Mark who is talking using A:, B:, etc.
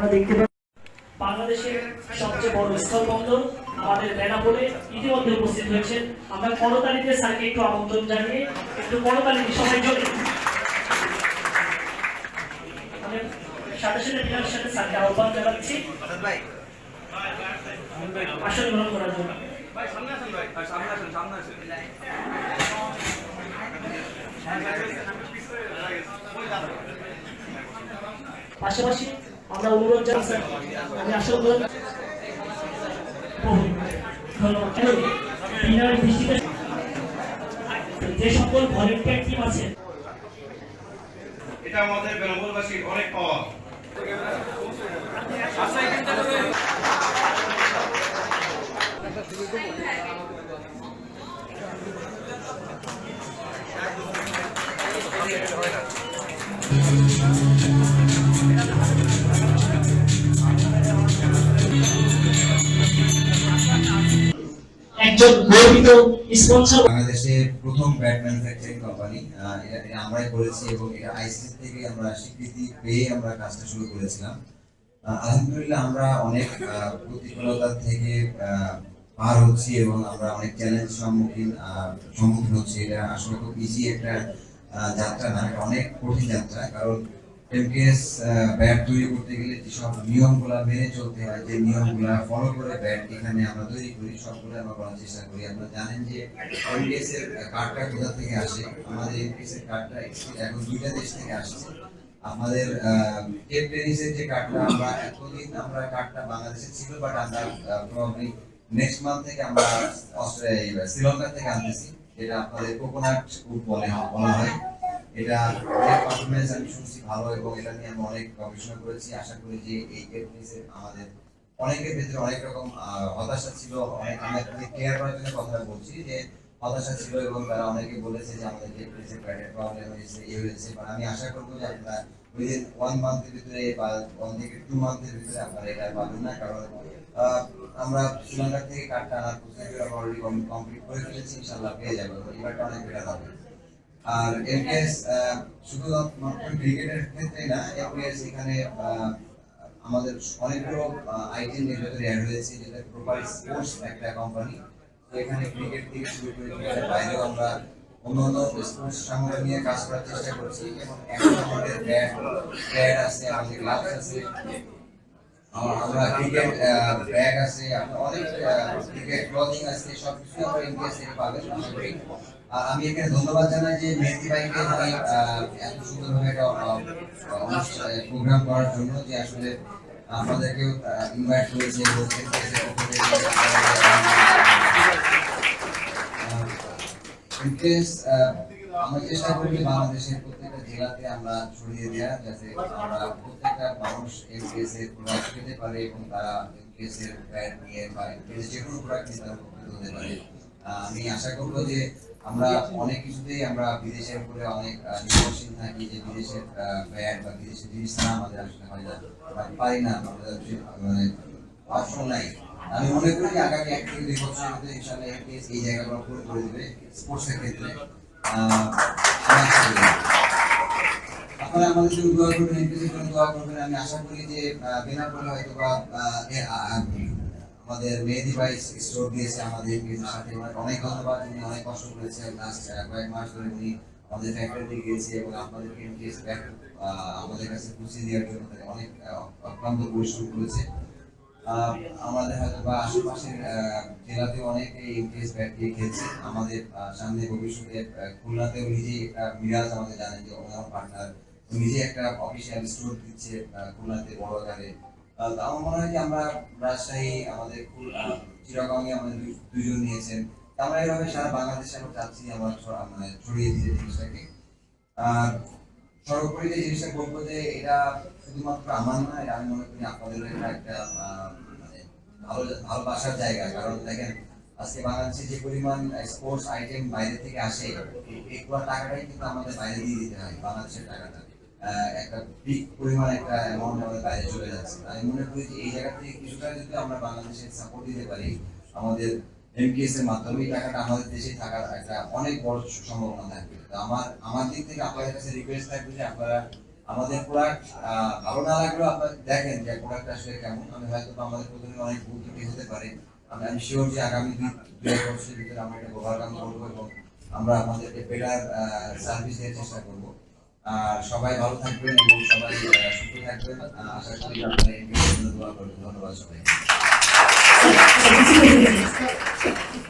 A: আমরা দেখতে পাই বাংলাদেশের সবচেয়ে বড় স্থলবন্দর আমাদের বেনাপোলে ইতিমধ্যে উপস্থিত হয়েছেন। আমরা করতালিতে স্যারকে একটু আমন্ত্রণ জানিয়ে, একটু করতালিতে সবাই আমি সাথে জানাচ্ছি। জন্য। পাশাপাশি আমরা অনুরোধ স্যার আমি টিম আছে
B: এটা আমাদের বেনাপোলবাসীর অনেক পাওয়া।
C: প্রথম ব্যাট ম্যানুফ্যাকচারিং কোম্পানি আমরাই করেছি এবং এটা আইসিসি থেকে আমরা স্বীকৃতি পেয়ে আমরা কাজটা শুরু করেছিলাম। আলহামদুলিল্লাহ আমরা অনেক প্রতিকূলতা থেকে পার হচ্ছি এবং আমরা অনেক চ্যালেঞ্জ সম্মুখীন সম্মুখীন হচ্ছি। এটা আসলে খুব ইজি একটা যাত্রা না অনেক কঠিন যাত্রা। কারণ এমকেএস ব্যাট তৈরি করতে গেলে যেসব নিয়মগুলো মেনে চলতে হয়, যে নিয়মগুলো ফলো করে ব্যাট এখানে আমরা তৈরি করি, সবগুলো আমরা করার চেষ্টা করি। আপনারা জানেন যে এমকেএস এর কার্ডটা কোথা থেকে আসে? আমাদের এমকেএস এর কার্ডটা এখন দুইটা দেশ থেকে আসছে। আমাদের টেপ টেনিসের যে কার্ডটা আমরা এতদিন আমরা কার্ডটা বাংলাদেশে ছিল বাট আমরা প্রবাবলি নেক্সট মান্থ থেকে আমরা অস্ট্রেলিয়া শ্রীলঙ্কা থেকে আনতেছি, যেটা আপনাদের কোকোনাট বলে, বলা হয়। এটা অনেক পারফরমেন্স আমি শুনছি ভালো এবং এটা নিয়ে আমি অনেক গবেষণা করেছি। আশা করি যে এই টেনিসে আমাদের অনেকের ভিতরে অনেক রকম হতাশা ছিল। অনেক, আমি আপনাদের কেয়ার করার জন্য কথাটা বলছি যে হতাশা ছিল এবং তারা অনেকে বলেছে যে আমাদের যে প্রেসে প্রবলেম হয়েছে, এ হয়েছে। বাট আমি আশা করব যে আপনারা উইদিন ওয়ান মান্থের ভিতরে বা ওয়ান থেকে টু মান্থের ভিতরে আপনারা এটা পাবেন না। কারণ আমরা শ্রীলঙ্কা থেকে কার্ডটা আনার আমরা অলরেডি কমপ্লিট করে ফেলেছি। ইনশাল্লাহ পেয়ে যাব এবারটা অনেক বেটার হবে। আর এমপিএস শুধুমাত্র ক্রিকেটের ক্ষেত্রে না এমপিএস এখানে আমাদের অনেকগুলো আইটেম এর ভেতরে অ্যাড হয়েছে যেটা প্রপার স্পোর্টস একটা কোম্পানি এখানে ক্রিকেট থেকে শুরু করে ক্রিকেটের বাইরেও আমরা অন্যান্য স্পোর্টস সামগ্রী নিয়ে কাজ করার চেষ্টা করছি। এবং এখন আমাদের ব্যাট ব্যাট আছে, আমাদের গ্লাভস আছে আমরা ক্রিকেট ব্যাগ আছে অনেক আমি এখানে ধন্যবাদ জানাই যে মেহেদি ভাইকে এত সুন্দরভাবে একটা প্রোগ্রাম করার জন্য যে আসলে আমাদেরকেও ইনভাইট করেছে এবং আমরা চেষ্টা করি বাংলাদেশের প্রত্যেকটা জেলাতে আমরা ছড়িয়ে দেওয়া যাতে প্রত্যেকটা মানুষ এমপিএস এর প্রোডাক্ট পেতে পারে এবং তারা এমপিএস এর ব্র্যান্ড নিয়ে বা এমপিএস যে কোনো প্রোডাক্ট নিয়ে তারা উপকৃত হতে পারে আমি আশা করব যে আমরা অনেক কিছুতেই আমরা বিদেশের উপরে অনেক নির্ভরশীল থাকি যে বিদেশের ব্র্যান্ড বা বিদেশের জিনিস ছাড়া আমাদের আসলে হয় না পারি না মানে অপশন নাই আমি মনে করি আগামী এক থেকে দুই বছরের মধ্যে ইনশাআল্লাহ এই জায়গাগুলো পুরো করে দেবে স্পোর্টসের ক্ষেত্রে। মেহেদি ভাই আমাদের অনেক ধন্যবাদ, উনি অনেক কষ্ট করেছে লাস্ট কয়েক মাস ধরে উনি আমাদের ফ্যাক্টরিতে গিয়েছে এবং আপনাদেরকে এমপিএস আমাদের কাছে পৌঁছে দেওয়ার জন্য অনেক অক্লান্ত পরিশ্রম করেছে। আমাদের হয়তো বা আশেপাশের আহ, জেলাতেও অনেক এই এমপিএস ব্যাট দিয়ে খেলছে আমাদের সামনে ভবিষ্যতে খুলনাতেও নিজেই একটা মিরাজ আমাদের জানেন যে ওনার পার্টনার নিজে একটা অফিসিয়াল স্টোর দিচ্ছে খুলনাতে বড় আকারে। তো আমার মনে হয় যে আমরা রাজশাহী আমাদের খুল- আমাদের দুইজন নিয়েছেন। আমরা এভাবে সারা বাংলাদেশে আমরা চাচ্ছি আমরা মানে ছড়িয়ে দিতে জিনিসটাকে। আর সর্বোপরি যে জিনিসটা বলব যে এটা শুধুমাত্র আমার না এটা আমি মনে করি আপনাদের একটা মানে ভালো ভালোবাসার জায়গা। কারণ দেখেন, আজকে বাংলাদেশে যে পরিমাণ স্পোর্টস আইটেম বাইরে থেকে আসে, এই- পুরো টাকাটাই কিন্তু আমাদের বাইরে দিয়ে দিতে হয়, বাংলাদেশের টাকাটা। একটা বিগ পরিমাণ একটা অ্যামাউন্ট আমাদের বাইরে চলে যাচ্ছে। আমি মনে করি যে এই জায়গা থেকে কিছুটা যদি আমরা বাংলাদেশে সাপোর্ট দিতে পারি, আমাদের এমকেএস এর মাধ্যমে টাকাটা আমাদের দেশে থাকার একটা অনেক বড় সম্ভাবনা থাকবে। তো আমার আমার দিক থেকে আপনাদের কাছে রিকোয়েস্ট থাকবে যে আপনারা আমাদের প্রোডাক্ট ভালো না লাগলেও আপনারা দেখেন যে প্রোডাক্ট আসলে কেমন। আমি হয়তো আমাদের প্রথমে অনেক ভুল ত্রুটি হতে পারে। আমি আমি শিওর যে আগামী দুই এক বছরের ভিতরে আমরা এটা ওভারকাম করব এবং আমরা আপনাদেরকে বেটার সার্ভিস দেওয়ার চেষ্টা করব। আর সবাই ভালো থাকবেন এবং সবাই সুস্থ থাকবেন। আশা করি আপনারা দোয়া করবেন। ধন্যবাদ সবাই すいません。